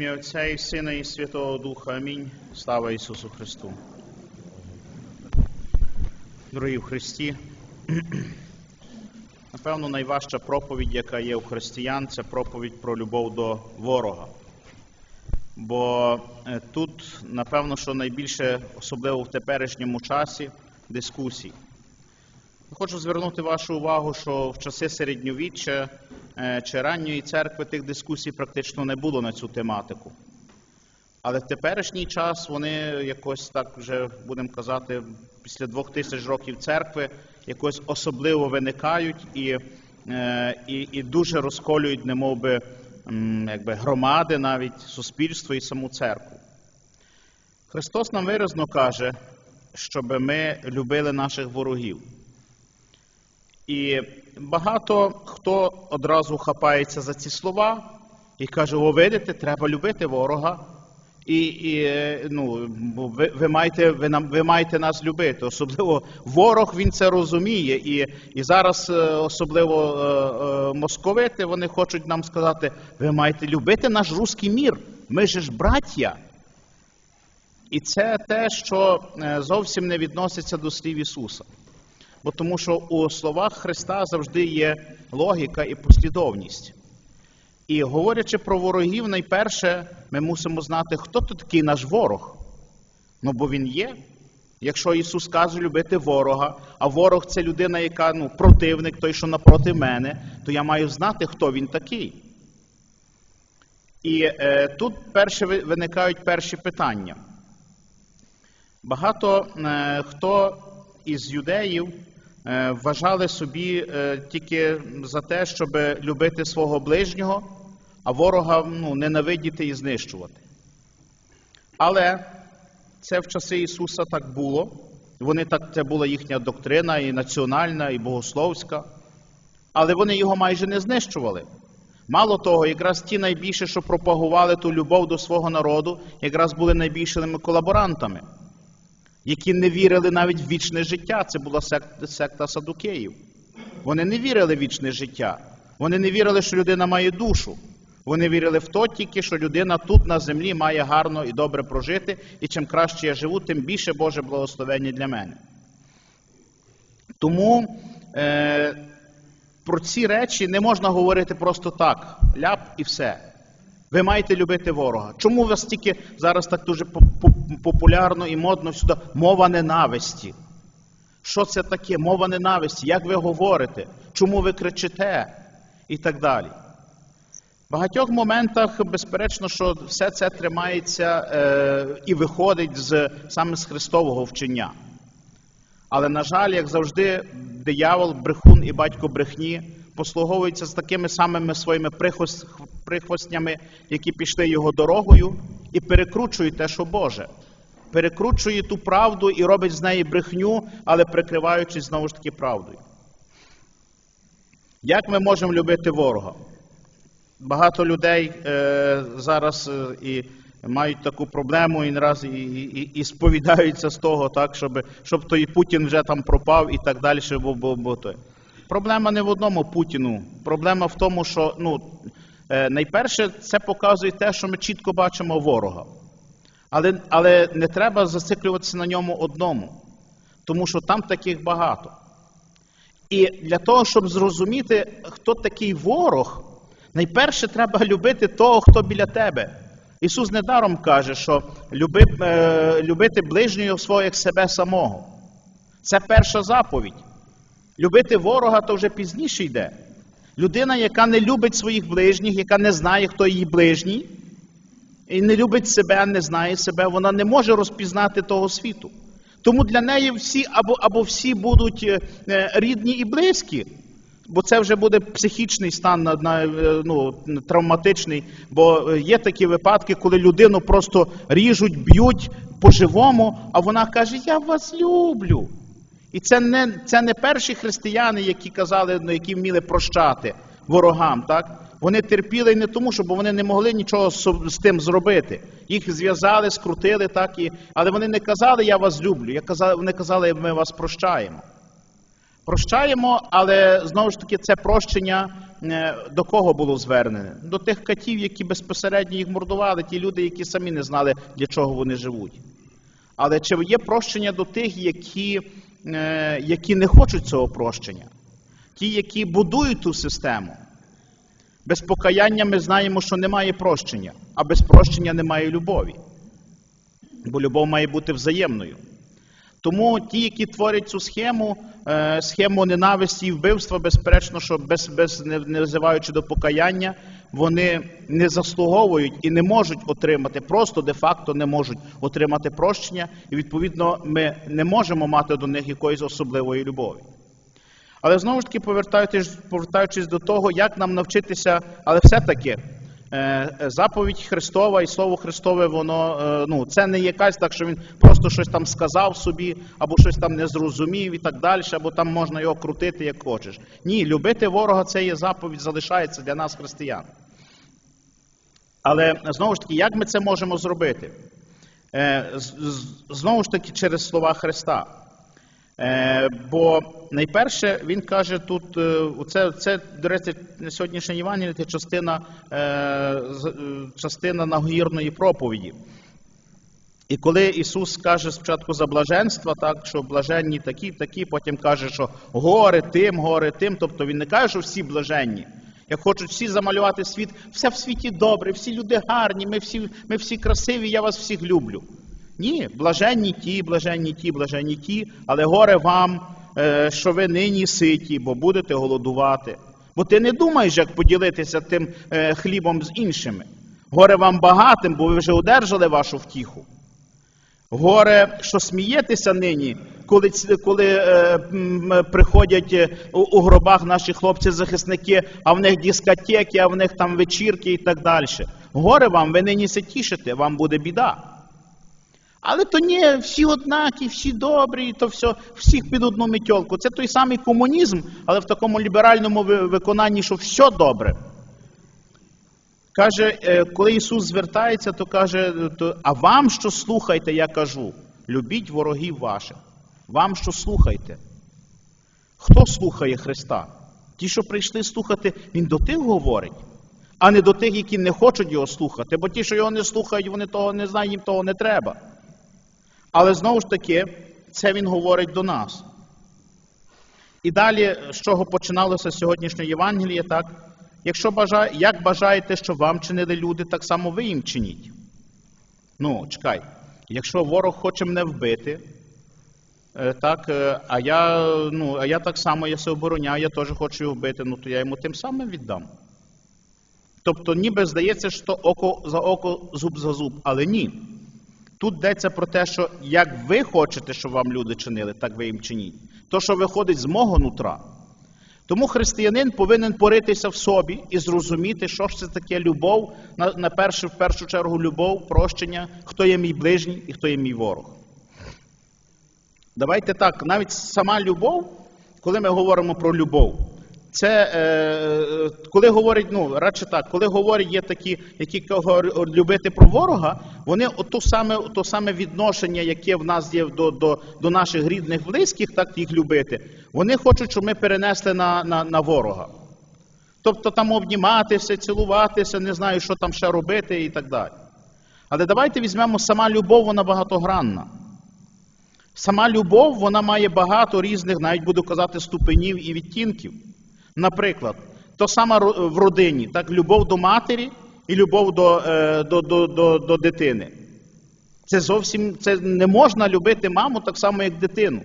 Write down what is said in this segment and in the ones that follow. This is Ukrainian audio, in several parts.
ім'я Отця і Сина і Святого Духа. Амінь. Слава Ісусу Христу. Дорогі в Христі, напевно, найважча проповідь, яка є у християн, це проповідь про любов до ворога. Бо е, тут, напевно, що найбільше, особливо в теперішньому часі, дискусій. Хочу звернути вашу увагу, що в часи середньовіччя е, чи ранньої церкви тих дискусій практично не було на цю тематику. Але в теперішній час вони якось так вже, будемо казати, після двох тисяч років церкви якось особливо виникають і, е, і, і дуже розколюють, немов би, якби громади, навіть суспільство і саму церкву. Христос нам виразно каже, щоб ми любили наших ворогів. І багато хто одразу хапається за ці слова і каже: О, видите, треба любити ворога. І, і ну, ви, ви, маєте, ви, нам, ви маєте нас любити. Особливо ворог він це розуміє. І, і зараз, е, особливо е, е, московити, вони хочуть нам сказати: ви маєте любити наш руський мір. Ми ж браття. І це те, що зовсім не відноситься до слів Ісуса. Бо тому що у словах Христа завжди є логіка і послідовність. І говорячи про ворогів, найперше ми мусимо знати, хто тут такий наш ворог. Ну, бо він є. Якщо Ісус каже любити ворога, а ворог це людина, яка ну, противник, той, що напроти мене, то я маю знати, хто він такий. І е, тут перші виникають перші питання. Багато е, хто із юдеїв вважали собі е, тільки за те, щоб любити свого ближнього, а ворога ну, ненавидіти і знищувати. Але це в часи Ісуса так було. Вони так, це була їхня доктрина, і національна, і богословська. Але вони його майже не знищували. Мало того, якраз ті найбільше, що пропагували ту любов до свого народу, якраз були найбільшими колаборантами, які не вірили навіть в вічне життя. Це була секта, садукеїв. Вони не вірили в вічне життя. Вони не вірили, що людина має душу. Вони вірили в то тільки, що людина тут на землі має гарно і добре прожити, і чим краще я живу, тим більше Боже благословення для мене. Тому е, про ці речі не можна говорити просто так, ляп і все. Ви маєте любити ворога. Чому у вас тільки зараз так дуже по- по- популярно і модно сюди мова ненависті? Що це таке? Мова ненависті? Як ви говорите? Чому ви кричите? І так далі. В багатьох моментах, безперечно, що все це тримається е, і виходить з, саме з Христового вчення. Але, на жаль, як завжди, диявол, брехун і батько брехні послуговуються з такими самими своїми прихвостнями, які пішли його дорогою, і перекручують те, що Боже. Перекручує ту правду і робить з неї брехню, але прикриваючись знову ж таки правдою. Як ми можемо любити ворога? Багато людей е, зараз е, і мають таку проблему і раз і, і, і сповідаються з того, так, щоб, щоб той Путін вже там пропав і так далі. Бо, бо, бо, то. Проблема не в одному Путіну. Проблема в тому, що ну, е, найперше це показує те, що ми чітко бачимо ворога. Але, але не треба зациклюватися на ньому одному, тому що там таких багато. І для того, щоб зрозуміти, хто такий ворог, найперше треба любити того, хто біля тебе. Ісус недаром каже, що е, любити ближнього свого як себе самого. Це перша заповідь. Любити ворога то вже пізніше йде. Людина, яка не любить своїх ближніх, яка не знає, хто її ближній, і не любить себе, не знає себе, вона не може розпізнати того світу. Тому для неї всі або, або всі будуть е, е, рідні і близькі, бо це вже буде психічний стан е, ну, травматичний. Бо є такі випадки, коли людину просто ріжуть, б'ють по-живому, а вона каже: Я вас люблю. І це не, це не перші християни, які казали, ну, які вміли прощати ворогам. так? Вони терпіли не тому, що вони не могли нічого з, тим зробити. Їх зв'язали, скрутили, так і. Але вони не казали, я вас люблю. Я казали, вони казали, ми вас прощаємо. Прощаємо, але знову ж таки це прощення е, до кого було звернене? До тих катів, які безпосередньо їх мордували, ті люди, які самі не знали, для чого вони живуть. Але чи є прощення до тих, які, які не хочуть цього прощення? Ті, які будують ту систему? Без покаяння ми знаємо, що немає прощення, а без прощення немає любові. Бо любов має бути взаємною. Тому ті, які творять цю схему, е, схему ненависті і вбивства, безперечно, що без, без не, взиваючи до покаяння, вони не заслуговують і не можуть отримати, просто де-факто не можуть отримати прощення, і відповідно ми не можемо мати до них якоїсь особливої любові. Але знову ж таки, повертаючись, повертаючись до того, як нам навчитися, але все-таки заповідь Христова і Слово Христове, воно е, ну, це не якась так, що він просто щось там сказав собі, або щось там не зрозумів і так далі, або там можна його крутити як хочеш. Ні, любити ворога це є заповідь, залишається для нас, християн. Але знову ж таки, як ми це можемо зробити? Е, Знову ж таки, через слова Христа. Е, Бо найперше він каже тут, е, це, це до речі, на сьогоднішній Євангелії це частина, е, частина нагірної проповіді. І коли Ісус каже спочатку за блаженства, так, що блаженні такі, такі, потім каже, що горе тим, горе тим. Тобто він не каже, що всі блаженні. Як хочуть всі замалювати світ, все в світі добре, всі люди гарні, ми всі, ми всі красиві, я вас всіх люблю. Ні, блаженні ті, блаженні ті, блаженні ті, але горе вам, е, що ви нині ситі, бо будете голодувати. Бо ти не думаєш, як поділитися тим е, хлібом з іншими. Горе вам багатим, бо ви вже одержали вашу втіху. Горе, що смієтеся нині, коли, коли е, приходять е, у, у гробах наші хлопці-захисники, а в них дискотеки, а в них там вечірки і так далі. Горе вам, ви нині се тішите, вам буде біда. Але то ні, всі однакі, всі добрі, то все, всіх під одну мітьолку. Це той самий комунізм, але в такому ліберальному виконанні, що все добре. Каже, е, коли Ісус звертається, то каже, а вам що слухайте, я кажу, любіть ворогів ваших. Вам що слухайте? Хто слухає Христа? Ті, що прийшли слухати, Він до тих говорить, а не до тих, які не хочуть його слухати. Бо ті, що його не слухають, вони того не знають, їм того не треба. Але знову ж таки, це він говорить до нас. І далі, з чого починалося сьогоднішнє Євангеліє, так? Якщо бажає, як бажаєте, що вам чинили люди, так само ви їм чиніть. Ну, чекай, якщо ворог хоче мене вбити, е, так, е, а я, ну, а я так само я се обороняю, я теж хочу його вбити, ну то я йому тим самим віддам. Тобто, ніби здається, що око за око, зуб за зуб, але ні. Тут йдеться про те, що як ви хочете, щоб вам люди чинили, так ви їм чиніть. То, що виходить з мого нутра. Тому християнин повинен поритися в собі і зрозуміти, що ж це таке любов, на, на перше, в першу чергу любов, прощення, хто є мій ближній і хто є мій ворог. Давайте так, навіть сама любов, коли ми говоримо про любов, це е, коли говорять, ну радше так, коли говорять є такі, які любити про ворога, вони ото саме, то саме відношення, яке в нас є до, до, до наших рідних близьких, так їх любити, вони хочуть, щоб ми перенесли на, на, на ворога. Тобто там обніматися, цілуватися, не знаю, що там ще робити і так далі. Але давайте візьмемо сама любов, вона багатогранна. Сама любов, вона має багато різних, навіть буду казати, ступенів і відтінків. Наприклад, то саме в родині, так, любов до матері і любов до, е, до, до, до, до дитини. Це зовсім це не можна любити маму так само, як дитину.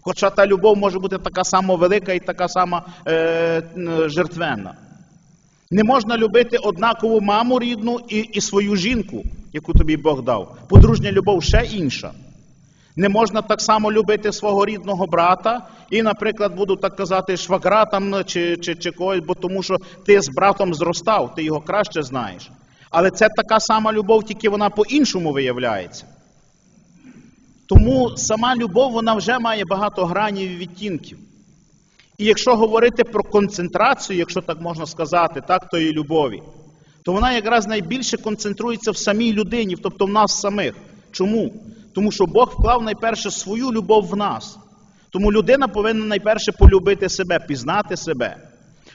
Хоча та любов може бути така само велика і така сама е, жертвенна. Не можна любити однакову маму рідну і, і свою жінку, яку тобі Бог дав. Подружня любов ще інша. Не можна так само любити свого рідного брата і, наприклад, буду так казати, швагра там чи, чи, чи когось, бо тому що ти з братом зростав, ти його краще знаєш. Але це така сама любов, тільки вона по-іншому виявляється. Тому сама любов вона вже має багато гранів і відтінків. І якщо говорити про концентрацію, якщо так можна сказати, так, тої любові, то вона якраз найбільше концентрується в самій людині, тобто в нас самих. Чому? Тому що Бог вклав найперше свою любов в нас. Тому людина повинна найперше полюбити себе, пізнати себе.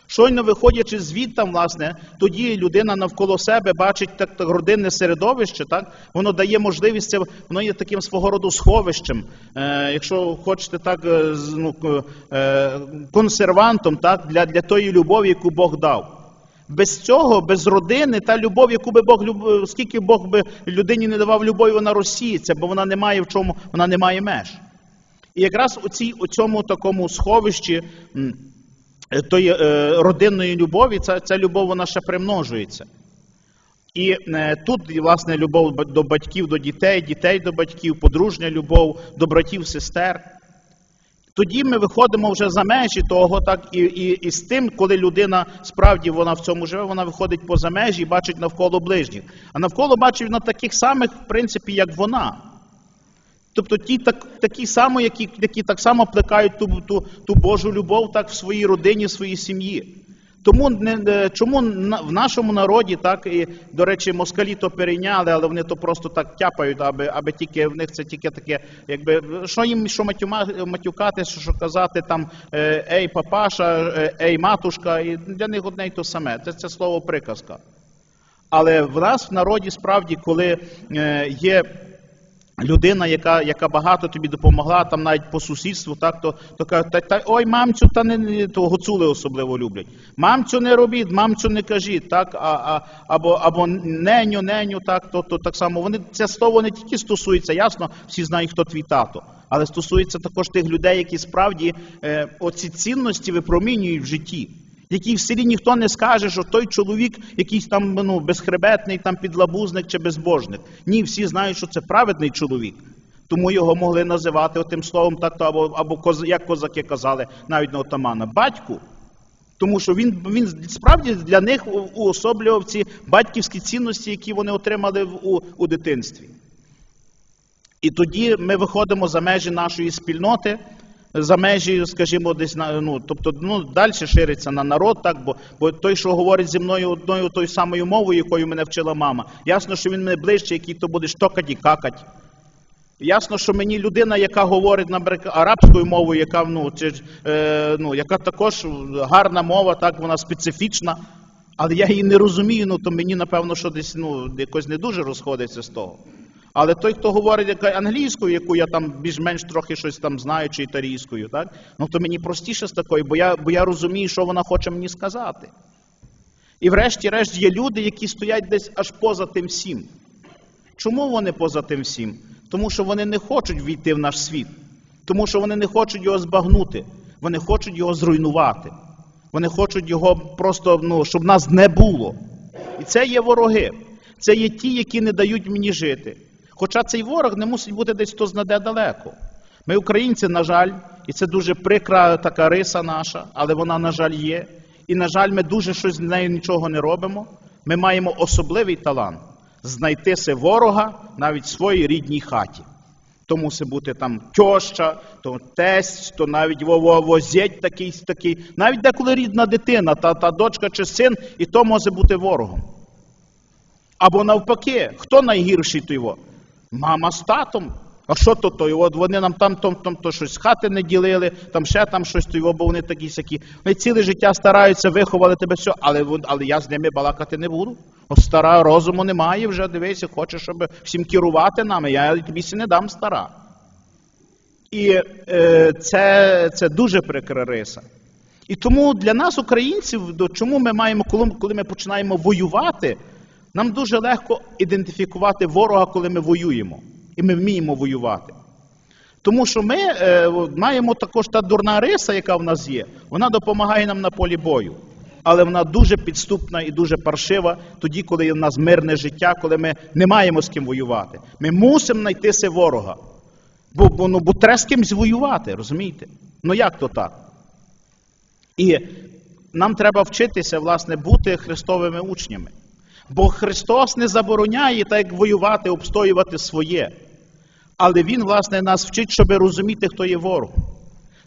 Щойно виходячи звідти, власне, тоді людина навколо себе бачить так, так родинне середовище, так воно дає можливість, воно є таким свого роду сховищем. Е, якщо хочете так, е, ну, е, консервантом, так, для, для тої любові, яку Бог дав. Без цього, без родини, та любов, яку би Бог люб... скільки Бог би людині не давав любові, вона розсіється, бо вона не має в чому, вона не має меж. І якраз у, цій, у цьому такому сховищі тої е, родинної любові, ця, ця любов вона ще примножується. І е, тут, власне, любов до батьків, до дітей, дітей до батьків, подружня любов, до братів, сестер. Тоді ми виходимо вже за межі того, так, і, і, і з тим, коли людина справді вона в цьому живе, вона виходить поза межі і бачить навколо ближніх. А навколо бачить вона таких самих, в принципі, як вона. Тобто ті так, такі само, які, які так само плекають ту, ту, ту Божу любов так в своїй родині, в своїй сім'ї. Тому не, чому в нашому народі так і, до речі, москалі то перейняли, але вони то просто так тяпають, аби, аби тільки в них це тільки таке, якби що їм що матюкати, що, що казати там е, ей, папаша, е, ей, матушка, і для них одне й то саме. Це, це слово приказка. Але в нас в народі справді, коли е, є людина, яка, яка багато тобі допомогла, там навіть по сусідству, так, то, то кажуть, та, ой, мамцю, та не, не то гуцули особливо люблять. Мамцю не робіть, мамцю не кажіть, так, а, а, або, або неню, неню, так, то, то так само. Вони, це слово не тільки стосується, ясно, всі знають, хто твій тато, але стосується також тих людей, які справді е, оці цінності випромінюють в житті. Який в селі ніхто не скаже, що той чоловік якийсь там ну, безхребетний, там підлабузник чи безбожник. Ні, всі знають, що це праведний чоловік. Тому його могли називати тим словом, такто або, або коз- як козаки казали, навіть на отамана, батьку. Тому що він, він справді для них уособлював ці батьківські цінності, які вони отримали у, у дитинстві. І тоді ми виходимо за межі нашої спільноти, за межі, скажімо, десь на ну, тобто, ну далі шириться на народ, так бо, бо той, що говорить зі мною одною тою самою мовою, якою мене вчила мама, ясно, що він мене ближче, який то буде штокать і какать. Ясно, що мені людина, яка говорить наприклад, арабською мовою, яка ну, чи, е, ну, яка також гарна мова, так вона специфічна, але я її не розумію, ну то мені напевно, що десь ну, якось не дуже розходиться з того. Але той, хто говорить англійською, яку я там більш-менш трохи щось там знаю, чи італійською, так, ну то мені простіше з такою, бо я, бо я розумію, що вона хоче мені сказати. І врешті-решт є люди, які стоять десь аж поза тим всім. Чому вони поза тим всім? Тому що вони не хочуть війти в наш світ, тому що вони не хочуть його збагнути, вони хочуть його зруйнувати. Вони хочуть його просто, ну, щоб нас не було. І це є вороги. Це є ті, які не дають мені жити. Хоча цей ворог не мусить бути десь хто знаде далеко. Ми, українці, на жаль, і це дуже прикра така риса наша, але вона, на жаль, є. І, на жаль, ми дуже щось з нею нічого не робимо. Ми маємо особливий талант знайти се ворога навіть в своїй рідній хаті. То мусить бути там тьоща, то тесть, то навіть во- возєть такий, такий. Навіть деколи рідна дитина, та, та дочка чи син, і то може бути ворогом. Або навпаки, хто найгірший то його? Мама з татом. А що то той? От вони нам там, там, там то щось з хати не ділили, там ще там щось то його, бо вони такі сякі. Вони ціле життя стараються, виховали тебе все, але, але я з ними балакати не буду. От стара розуму немає вже, дивися, хоче, щоб всім керувати нами. Я тобі сі не дам стара. І е, це, це дуже прикра риса. І тому для нас, українців, до чому ми маємо, коли ми починаємо воювати, нам дуже легко ідентифікувати ворога, коли ми воюємо. І ми вміємо воювати. Тому що ми е, маємо також та дурна риса, яка в нас є, вона допомагає нам на полі бою. Але вона дуже підступна і дуже паршива тоді, коли в нас мирне життя, коли ми не маємо з ким воювати. Ми мусимо знайти се ворога. Бо, бо, ну, бо треба з кимсь воювати, розумієте? Ну як то так? І нам треба вчитися, власне, бути Христовими учнями. Бо Христос не забороняє так воювати, обстоювати своє. Але Він, власне, нас вчить, щоб розуміти, хто є ворог.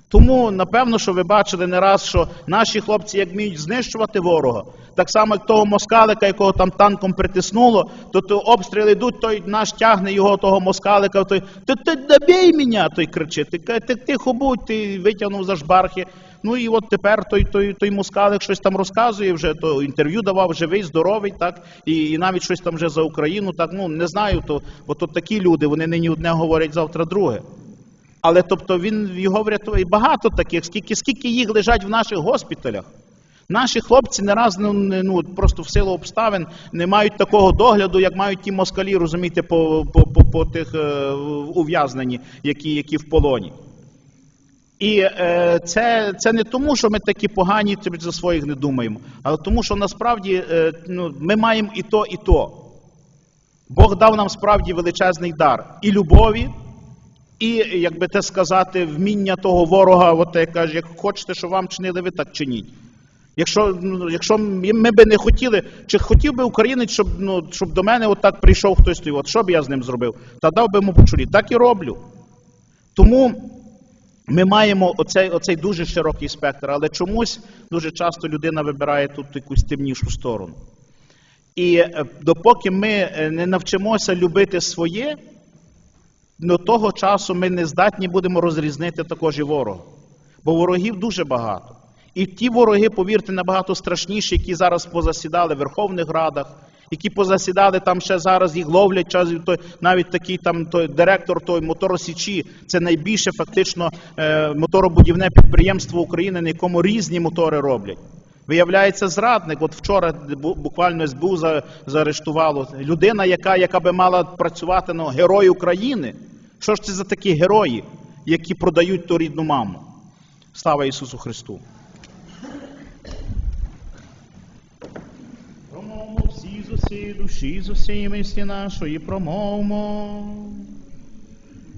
Тому, напевно, що ви бачили не раз, що наші хлопці, як вміють знищувати ворога, так само, як того москалика, якого там танком притиснуло, то, то обстріли йдуть, той наш тягне його, того москалика, той, ти, добій мене, той кричить, ти, ти, тихо будь, ти витягнув за шбархи. Ну і от тепер той, той, той москалик щось там розказує, вже то інтерв'ю давав живий, здоровий, так, і, і навіть щось там вже за Україну, так, ну не знаю, то, бо то такі люди, вони нині одне говорять, завтра друге. Але тобто він його врятує. Багато таких, скільки, скільки їх лежать в наших госпіталях. Наші хлопці не раз ну, ну, просто в силу обставин не мають такого догляду, як мають ті москалі, розумієте, по, по, по, по тих е, ув'язнені, які, які в полоні. І е, це, це не тому, що ми такі погані за своїх не думаємо, але тому, що насправді е, ну, ми маємо і то, і то. Бог дав нам справді величезний дар і любові, і, як би те сказати, вміння того ворога, от як каже, як хочете, що вам чинили, ви так чиніть. Якщо, ну, якщо ми би не хотіли, чи хотів би українець, щоб, ну, щоб до мене отак прийшов хтось, той, от що б я з ним зробив? Та дав би йому по. Так і роблю. Тому ми маємо оцей, оцей дуже широкий спектр, але чомусь дуже часто людина вибирає тут якусь темнішу сторону. І е, допоки ми е, не навчимося любити своє, до того часу ми не здатні будемо розрізнити також і ворога. Бо ворогів дуже багато. І ті вороги, повірте, набагато страшніші, які зараз позасідали в Верховних Радах, які позасідали там ще зараз, їх ловлять час, той, навіть такий там той директор той моторосічі, це найбільше фактично е, моторобудівне підприємство України, на якому різні мотори роблять. Виявляється, зрадник. От вчора буквально СБУ заарештувало людина, яка, яка би мала працювати ну, герой України. Що ж це за такі герої, які продають ту рідну маму? Слава Ісусу Христу! Промовмо всі з усієї душі, з усієї мислі нашої, промовмо.